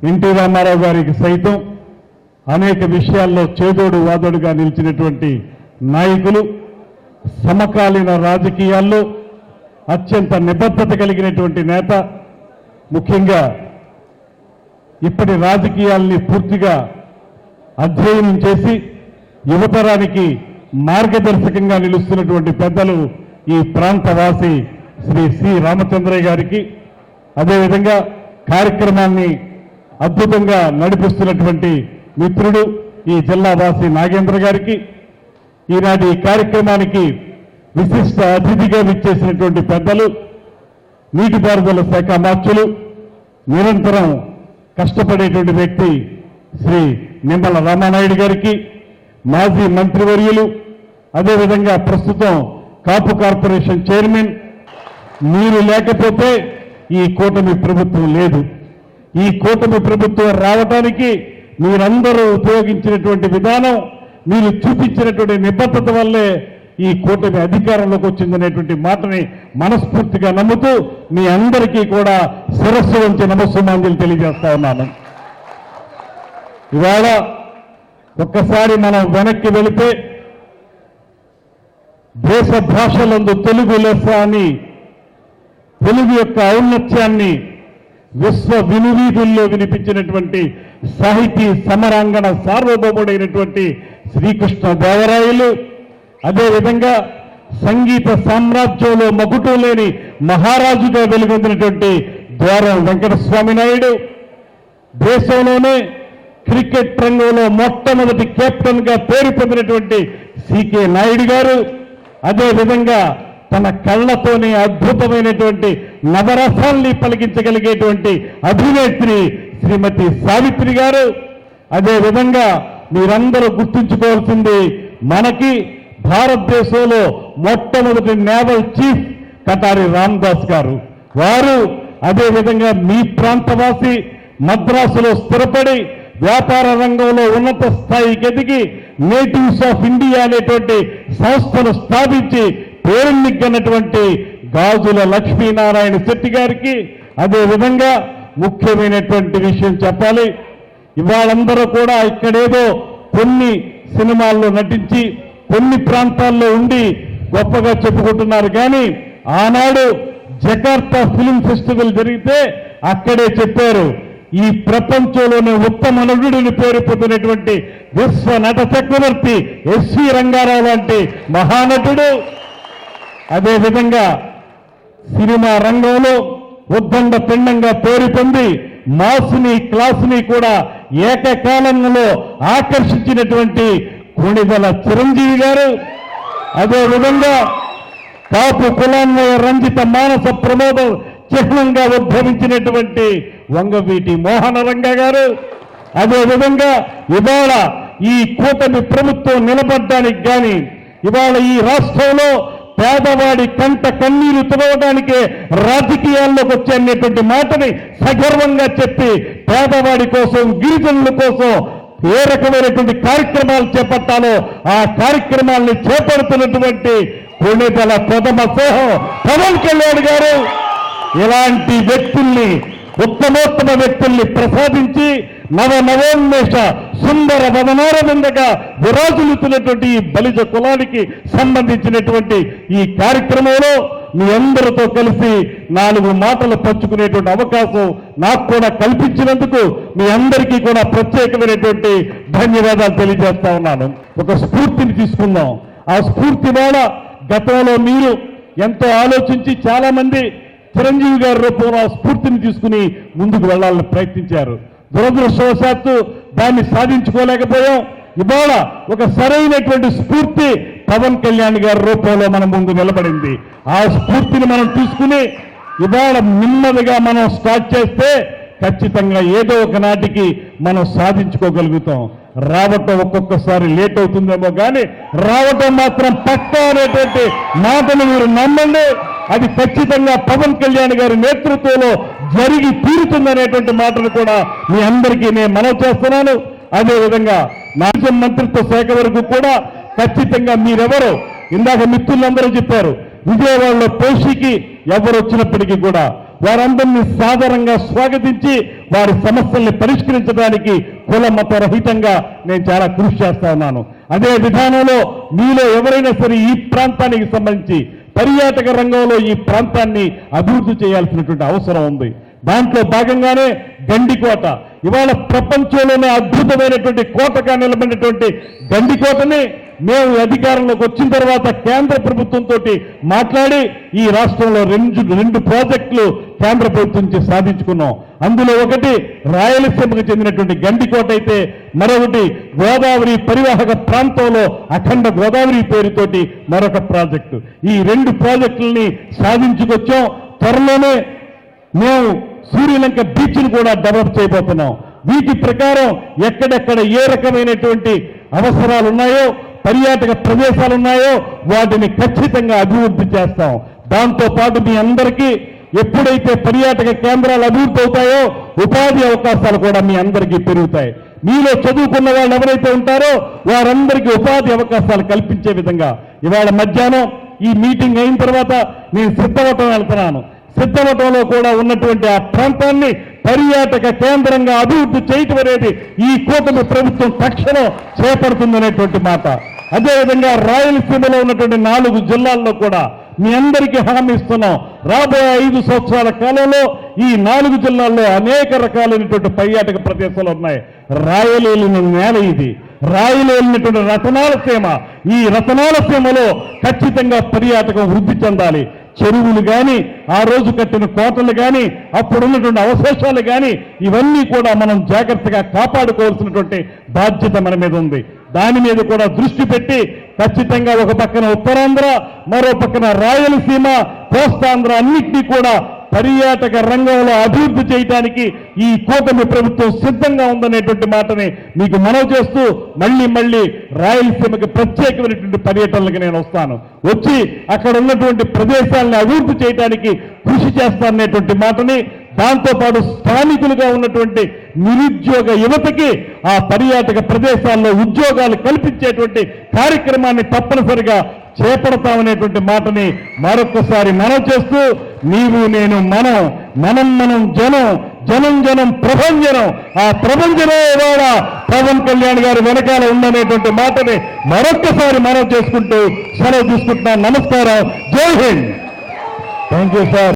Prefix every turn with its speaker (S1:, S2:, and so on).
S1: NT Ramarao గారికి సైతం అనేక విషయాల్లో చేదోడు వాదోడుగా నిలిచినటువంటి నాయకులు సమకాలీన రాజకీయాల్లో అత్యంత నిబద్ధత కలిగినటువంటి నేత ముఖ్యంగా ఇప్పటి రాజకీయాల్ని పూర్తిగా అధ్యయనం చేసి యువతరానికి మార్గదర్శకంగా నిలుస్తున్నటువంటి పెద్దలు ఈ ప్రాంతవాసి శ్రీ సి రామచంద్రయ్య గారికి అదేవిధంగా కార్యక్రమాన్ని అద్భుతంగా నడిపిస్తున్నటువంటి మిత్రుడు ఈ జిల్లావాసి నాగేంద్ర గారికి ఈనాటి కార్యక్రమానికి విశిష్ట అతిథిగా విచ్చేసినటువంటి పెద్దలు నీటిపారుదల శాఖ మార్చులు నిరంతరం కష్టపడేటువంటి వ్యక్తి శ్రీ నిమ్మల రామానాయుడు గారికి మాజీ మంత్రివర్యులు అదేవిధంగా ప్రస్తుతం కాపు కార్పొరేషన్ చైర్మన్ మీరు లేకపోతే ఈ కూటమి ప్రభుత్వం లేదు. ఈ కూటమి ప్రభుత్వం రావడానికి మీరందరూ ఉపయోగించినటువంటి విధానం మీరు చూపించినటువంటి నిబద్ధత వల్లే ఈ కూటమి అధికారంలోకి వచ్చిందనేటువంటి మాటని మనస్ఫూర్తిగా నమ్ముతూ మీ అందరికీ కూడా శిరస్సు వంచి నమస్సుమాంజలు తెలియజేస్తా ఉన్నాను. ఇవాళ ఒక్కసారి మనం వెనక్కి వెళితే దేశ భాషలందు తెలుగు లెస్స అని తెలుగు యొక్క ఔన్నత్యాన్ని విశ్వ వినువీధుల్లో వినిపించినటువంటి సాహితీ సమరాంగణ సార్వభౌముడైనటువంటి శ్రీకృష్ణ దేవరాయలు అదేవిధంగా సంగీత సామ్రాజ్యంలో మగుటం లేని మహారాజుగా వెలుగొందినటువంటి ద్వారం వెంకటస్వామి నాయుడు దేశంలోనే క్రికెట్ రంగంలో మొట్టమొదటి కెప్టెన్గా పేరు పొందినటువంటి సికే నాయుడు గారు అదేవిధంగా తన కళ్ళతోనే అద్భుతమైనటువంటి నవరసాల్ని పలికించగలిగేటువంటి అభినేత్రి శ్రీమతి సావిత్రి గారు. అదేవిధంగా మీరందరూ గుర్తుంచుకోవాల్సింది మనకి భారతదేశంలో మొట్టమొదటి నేవల్ చీఫ్ కటారి రామ్దాస్ గారు. వారు అదేవిధంగా మీ ప్రాంతవాసి మద్రాసులో స్థిరపడి వ్యాపార రంగంలో ఉన్నత స్థాయికి ఎదిగి నేటివ్స్ ఆఫ్ ఇండియా అనేటువంటి సంస్థను స్థాపించి పేరెన్నికన్నటువంటి గాజుల లక్ష్మీనారాయణ శెట్టి గారికి అదే విధంగా ముఖ్యమైనటువంటి విషయం చెప్పాలి. ఇవాళందరూ కూడా ఇక్కడేదో కొన్ని సినిమాల్లో నటించి కొన్ని ప్రాంతాల్లో ఉండి గొప్పగా చెప్పుకుంటున్నారు. కానీ ఆనాడు జకార్తా ఫిలిం ఫెస్టివల్ జరిగితే అక్కడే చెప్పారు ఈ ప్రపంచంలోనే ఉత్తమ నటుడిని పేరు పొందినటువంటి విశ్వ నట చక్రవర్తి ఎస్వి రంగారావు లాంటి మహానటుడు. అదేవిధంగా సినిమా రంగంలో ఉద్దండ పిండంగా పేరు పొంది మాసుని క్లాసుని కూడా ఏకకాలంలో ఆకర్షించినటువంటి కొణిదల చిరంజీవి గారు. అదేవిధంగా కాపు కులాన్వయ రంజిత మానస ప్రమోద చిహ్నంగా ఉద్భవించినటువంటి వంగవీటి మోహనరంగ గారు. అదేవిధంగా ఇవాళ ఈ కూటమి ప్రభుత్వం నిలబడ్డానికి కానీ ఇవాళ ఈ రాష్ట్రంలో పేదవాడి కంట కన్నీరు తుడవడానికే రాజకీయాల్లోకి వచ్చేటువంటి మాటని సగర్వంగా చెప్పి పేదవాడి కోసం గిరిజనుల కోసం ఏ రకమైనటువంటి కార్యక్రమాలు చేపట్టాలో ఆ కార్యక్రమాల్ని చేపడుతున్నటువంటి పుణ్యతల ప్రథమ సోహం పవన్ కళ్యాణ్ గారు. ఇలాంటి వ్యక్తుల్ని ఉత్తమోత్తమ వ్యక్తుల్ని ప్రసాదించి నవ నవోన్మేష సుందర వదనారవిందగా విరాజులుతున్నటువంటి ఈ బలిజ కులానికి సంబంధించినటువంటి ఈ కార్యక్రమంలో మీ అందరితో కలిసి నాలుగు మాటలు పంచుకునేటువంటి అవకాశం నాకు కూడా కల్పించినందుకు మీ అందరికీ కూడా ప్రత్యేకమైనటువంటి ధన్యవాదాలు తెలియజేస్తా ఉన్నాను. ఒక స్ఫూర్తిని తీసుకుందాం. ఆ స్ఫూర్తి వేళ గతంలో మీరు ఎంతో ఆలోచించి చాలా మంది చిరంజీవి గారి రూపంలో ఆ స్ఫూర్తిని తీసుకుని ముందుకు వెళ్ళాలని ప్రయత్నించారు. దురదృష్టవశాత్తు దాన్ని సాధించుకోలేకపోయాం. ఇవాళ ఒక సరైనటువంటి స్ఫూర్తి పవన్ కళ్యాణ్ గారి రూపంలో మన ముందు నిలబడింది. ఆ స్ఫూర్తిని మనం తీసుకుని ఇవాళ నెమ్మదిగా మనం స్టార్ట్ చేస్తే ఖచ్చితంగా ఏదో ఒక నాటికి మనం సాధించుకోగలుగుతాం. రావటం ఒక్కొక్కసారి లేట్ అవుతుందేమో కానీ రావటం మాత్రం పక్కా అనేటువంటి మాటను మీరు నమ్మండి. అది ఖచ్చితంగా పవన్ కళ్యాణ్ గారి నేతృత్వంలో జరిగి తీరుతుందనేటువంటి మాటను కూడా మీ అందరికీ నేను మనవి చేస్తున్నాను. అదేవిధంగా నాట్యం మంత్రిత్వ శాఖ వరకు కూడా ఖచ్చితంగా మీరెవరో ఇందాక మిత్రులందరూ చెప్పారు విజయవాడలో పోషికి ఎవరు వచ్చినప్పటికీ కూడా వారందరినీ సాధారణంగా స్వాగతించి వారి సమస్యల్ని పరిష్కరించడానికి కుల మత రహితంగా నేను చాలా కృషి చేస్తా ఉన్నాను. అదే విధానంలో మీలో ఎవరైనా సరే ఈ ప్రాంతానికి సంబంధించి పర్యాటక రంగంలో ఈ ప్రాంతాన్ని అభివృద్ధి చేయాల్సినటువంటి అవసరం ఉంది. దాంట్లో భాగంగానే గండికోట ఇవాళ ప్రపంచంలోనే అద్భుతమైనటువంటి కోటగా నిలబడినటువంటి గండికోటని మేము అధికారంలోకి వచ్చిన తర్వాత కేంద్ర ప్రభుత్వంతో మాట్లాడి ఈ రాష్ట్రంలో రెండు రెండు ప్రాజెక్టులు కేంద్ర ప్రభుత్వం నుంచి సాధించుకున్నాం. అందులో ఒకటి రాయలసీమకు చెందినటువంటి గండికోట అయితే మరొకటి గోదావరి పరివాహక ప్రాంతంలో అఖండ గోదావరి పేరుతోటి మరొక ప్రాజెక్టు. ఈ రెండు ప్రాజెక్టులని సాధించుకొచ్చాం. త్వరలోనే మేము సూర్యలంక బీచ్ను కూడా డెవలప్ చేయబోతున్నాం. వీటి ప్రకారం ఎక్కడెక్కడ ఏ రకమైనటువంటి అవసరాలు ఉన్నాయో పర్యాటక ప్రదేశాలు ఉన్నాయో వాటిని ఖచ్చితంగా అభివృద్ధి చేస్తాం. దాంతో పాటు మీ అందరికీ ఎప్పుడైతే పర్యాటక కేంద్రాలు అభివృద్ధి అవుతాయో ఉపాధి అవకాశాలు కూడా మీ అందరికీ పెరుగుతాయి. మీలో చదువుకున్న వాళ్ళు ఎవరైతే ఉంటారో వారందరికీ ఉపాధి అవకాశాలు కల్పించే విధంగా ఇవాళ మధ్యాహ్నం ఈ మీటింగ్ అయిన తర్వాత నేను సిద్ధవటం వెళ్తున్నాను. సిద్ధవటంలో కూడా ఉన్నటువంటి ఆ ప్రాంతాన్ని పర్యాటక కేంద్రంగా అభివృద్ధి చేయటం అనేది ఈ కూటమి ప్రభుత్వం తక్షణం చేపడుతుందనేటువంటి మాట. అదేవిధంగా రాయలసీమలో ఉన్నటువంటి నాలుగు జిల్లాల్లో కూడా మీ అందరికీ హామీ ఇస్తున్నాం. రాబోయే ఐదు సంవత్సరాల కాలంలో ఈ నాలుగు జిల్లాల్లో అనేక రకాలైనటువంటి పర్యాటక ప్రదేశాలు ఉన్నాయి. రాయలేలిన నేల ఇది. రాయలేలినటువంటి రతనాల సీమ ఈ రతనాల సీమలో ఖచ్చితంగా పర్యాటకం వృద్ధి చెందాలి. చెరువులు కానీ ఆ రోజు కట్టిన కోటలు కానీ అప్పుడున్నటువంటి అవశేషాలు కానీ ఇవన్నీ కూడా మనం జాగ్రత్తగా కాపాడుకోవాల్సినటువంటి బాధ్యత మన మీద ఉంది. దాని మీద కూడా దృష్టి పెట్టి ఖచ్చితంగా ఒక పక్కన ఉత్తరాంధ్ర మరో పక్కన రాయలసీమ కోస్తాంధ్ర అన్నింటినీ కూడా పర్యాటక రంగంలో అభివృద్ధి చేయడానికి ఈ కూటమి ప్రభుత్వం సిద్ధంగా ఉందనేటువంటి మాటని మీకు మనవి చేస్తూ మళ్ళీ మళ్ళీ రాయలసీమకి ప్రత్యేకమైనటువంటి పర్యటనలకు నేను వస్తాను. వచ్చి అక్కడ ఉన్నటువంటి ప్రదేశాలను అభివృద్ధి చేయడానికి కృషి చేస్తాననేటువంటి మాటని దాంతోపాటు స్థానికులుగా ఉన్నటువంటి నిరుద్యోగ యువతకి ఆ పర్యాటక ప్రదేశాల్లో ఉద్యోగాలు కల్పించేటువంటి కార్యక్రమాన్ని తప్పనిసరిగా చేపడతామనేటువంటి మాటని మరొకసారి మనం చేస్తూ నీవు నేను మనం మనం మనం జనం జనం జనం ప్రభంజనం ఆ ప్రభంజనం ఇవాళ పవన్ కళ్యాణ్ గారి వెనకాల ఉందనేటువంటి మాటని మరొక్కసారి మనం చేసుకుంటూ సెలవు తీసుకుంటున్నాను నమస్కారం. జై హింద్. Thank you sir.